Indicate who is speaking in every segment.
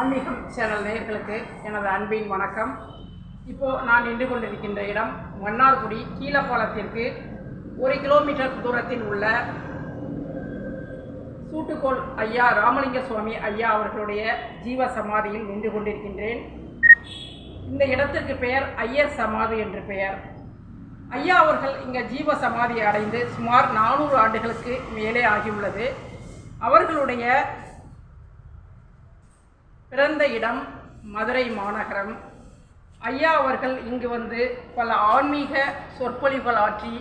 Speaker 1: ஆன்மீகம் சேனல் நேயர்களுக்கு எனது அன்பின் வணக்கம். இப்போது நான் நின்று கொண்டிருக்கின்ற இடம் மன்னார்குடி கீழப்பாலத்திற்கு ஒரு கிலோமீட்டர் தூரத்தில் உள்ள சூட்டுக்கோள் ஐயா ராமலிங்க சுவாமி ஐயா அவர்களுடைய ஜீவ சமாதியில் நின்று கொண்டிருக்கின்றேன். இந்த இடத்திற்கு பெயர் ஐயர் சமாதி என்று பெயர். ஐயா அவர்கள் இங்கே ஜீவ சமாதி அடைந்து சுமார் நானூறு ஆண்டுகளுக்கு மேலே ஆகியுள்ளது. அவர்களுடைய பிறந்த இடம் மதுரை மாநகரம். ஐயா அவர்கள் இங்கு வந்து பல ஆன்மீக சொற்பொழிவுகள் ஆற்றி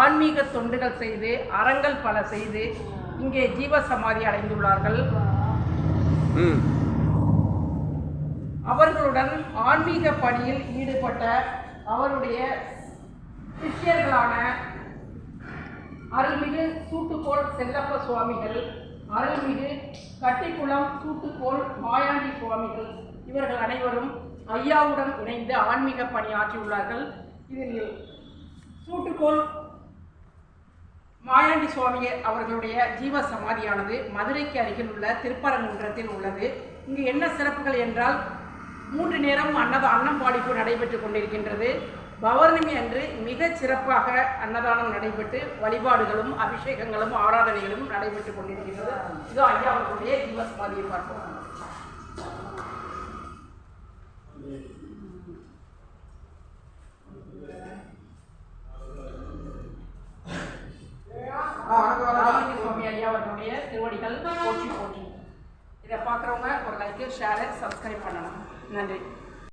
Speaker 1: ஆன்மீக தொண்டுகள் செய்து அறங்கள் பல செய்து இங்கே ஜீவ சமாதி அடைந்துள்ளார்கள் அவர்களுடன் ஆன்மீக பணியில் ஈடுபட்ட அவருடைய சிஷ்யர்களான அருள்மிகு சூட்டுக்கோள் செல்லப்ப சுவாமிகள் அருள்மிகு கட்டிக்குளம் சூட்டுக்கோள் மாயாண்டி சுவாமிகள் இவர்கள் அனைவரும் ஐயாவுடன் இணைந்து ஆன்மீக பணி ஆற்றியுள்ளார்கள். இதில் சூட்டுக்கோள் மாயாண்டி சுவாமி அவர்களுடைய ஜீவ சமாதியானது மதுரைக்கு அருகில் உள்ள திருப்பரங்குன்றத்தில் உள்ளது. இங்கு என்ன சிறப்புகள் என்றால் மூன்று நேரம் அன்னத அன்னம் பாடிப்பு கொண்டிருக்கின்றது. பௌர்ணமி அன்று மிகச் சிறப்பாக அன்னதானம் நடைபெற்று வழிபாடுகளும் அபிஷேகங்களும் ஆராதனைகளும் நடைபெற்றுக் கொண்டிருக்கிறது இது ஐயா அவர்களுடைய திவஸ் சமாதியை பார்ப்போம் சுவாமி ஐயா அவர்களுடைய திருவடிகள் போற்றி போற்றி. இதை பார்க்குறவங்க ஒரு லைக்கு ஷேரு சப்ஸ்கிரைப் பண்ணணும். நன்றி.